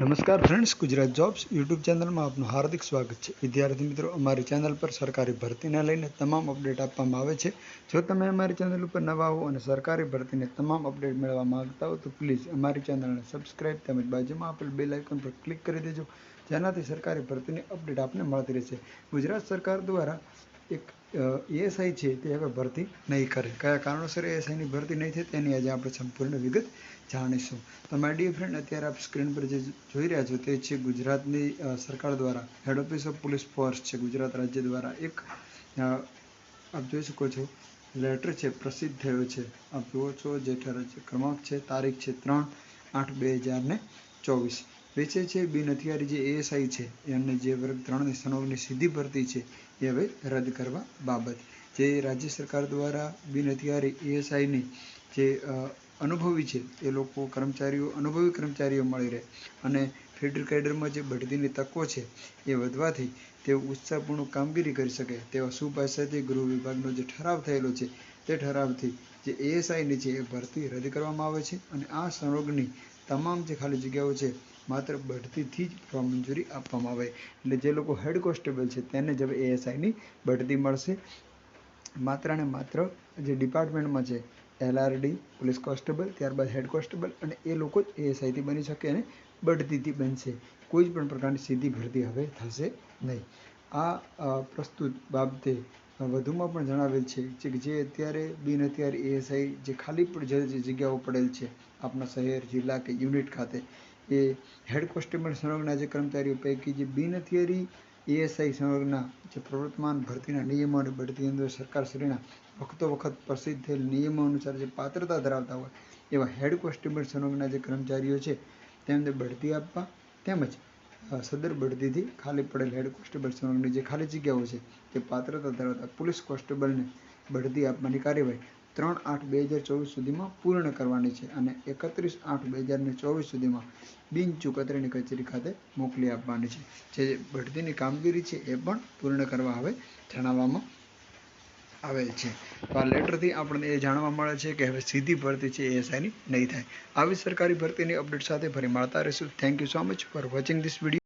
નમસ્કાર friends, Gujarat jobs YouTube ચેનલમાં આપનું હાર્દિક સ્વાગત છે. વિદ્યાર્થી મિત્રો, અમારી ચેનલ પર સરકારી ભરતીને લઈને તમામ અપડેટ આપવામાં આવે છે. જો તમે અમારી ચેનલ ઉપર નવા હો અને સરકારી ભરતીને તમામ અપડેટ મેળવવા માંગતા હો, તો પ્લીઝ અમારી ચેનલને સબસ્ક્રાઇબ તેમજ બાજુમાં આપેલ બેલ આઇકન પર ક્લિક કરી દેજો. જેનાથી સરકારી ભરતીની અપડેટ આપને મળતી રહેશે. ગુજરાત સરકાર દ્વારા એક એએસઆઈ છે તે હવે ભરતી નહીં કરે. કયા કારણોસર એએસઆઈની ભરતી નહીં થાય તેની આજે આપણે સંપૂર્ણ વિગત જાણીશું. તો માય ડિયર ફ્રેન્ડ, અત્યારે આપ સ્ક્રીન પર જે જોઈ રહ્યા છો તે છે ગુજરાતની સરકાર દ્વારા, head office of police force છે ગુજરાત રાજ્ય દ્વારા એક આપ જોઈ શકો છો, લેટર છે, પ્રસિદ્ધ થયો છે. આપ જુઓ છો જે ક્રમાંક છે, તારીખ છે ત્રણ આઠ બે હજાર ને ચોવીસ. વિષય છે, બિન હથિયારી જે એએસઆઈ છે, એમને જે વર્ગ ત્રણ સનોગની સીધી ભરતી છે, એ હવે રદ કરવા બાબત. જે રાજ્ય સરકાર દ્વારા બિન હથિયારી એએસઆઈની જે અનુભવી છે, એ લોકો કર્મચારીઓ, અનુભવી કર્મચારીઓ મળી રહે. અને ફિલ્ડ કેડરમાં જે બઢતીની તકો છે, એ વધવાથી તેઓ ઉત્સાહપૂર્ણ કામગીરી કરી શકે. તેવા સુપાસાથી ગૃહ વિભાગનો જે ઠરાવ થયેલો છે, તે ઠરાવથી જે એએસઆઈની છે, એ ભરતી રદ કરવામાં આવે છે. અને આ સંરોગની તમામ જે ખાલી જગ્યાઓ છે, માત્ર બઢતીથી જ ભરવા મંજૂરી આપવામાં આવે. એટલે જે લોકો હેડ કોન્સ્ટેબલ છે, તેને જ હવે એએસઆઈની બઢતી મળશે. માત્ર ને માત્ર જે ડિપાર્ટમેન્ટમાં છે, એલઆરડી, પોલીસ કોન્સ્ટેબલ, ત્યારબાદ હેડ કોન્સ્ટેબલ અને એ લોકો જ એએસઆઈથી બની શકે અને બઢતીથી બનશે. કોઈ પણ પ્રકારની સીધી ભરતી હવે થશે નહીં. આ પ્રસ્તુત બાબતે વધુમાં પણ જણાવેલ છે કે જે અત્યારે બિન હથિયાર એએસઆઈ જે ખાલી જે જગ્યાઓ પડેલ છે આપણા શહેર, જિલ્લા કે યુનિટ ખાતે, એ હેડ કોન્સ્ટેબલ સંલગ્ન જે કર્મચારીઓ પૈકી જે બિન હથિયારી એએસઆઈ સંલગ્ન જે પ્રવર્તમાન ભરતીના નિયમો અને બઢતી અંદર સરકારશ્રીના વખતો વખત પ્રસિદ્ધ થયેલ નિયમો અનુસાર જે પાત્રતા ધરાવતા હોય એવા હેડ કોન્સ્ટેબલ સંલગ્ન જે કર્મચારીઓ છે તેમને બઢતી આપવા તેમજ સદર બઢતીથી ખાલી પડેલ હેડ કોન્સ્ટેબલ સંલગ્નની જે ખાલી જગ્યાઓ છે તે પાત્રતા ધરાવતા પોલીસ કોન્સ્ટેબલને બઢતી આપવાની કાર્યવાહી ત્રણ આઠ બે હજાર ચોવીસ સુધીમાં પૂર્ણ કરવાની છે અને એકત્રીસ આઠ બે હજાર ને ચોવીસ સુધીમાં બિન ચુકતરીની કચેરી ખાતે મોકલી આપવાની છે. જે બઢતીની કામગીરી છે એ પણ પૂર્ણ કરવા હવે જણાવવામાં આવેલ છે. તો આ લેટરથી આપણને એ જાણવા મળે છે કે હવે સીધી ભરતી છે, એ એસઆઈની નહીં થાય. આવી સરકારી ભરતીની અપડેટ સાથે ફરી મળતા રહીશું. Thank you so much for watching this video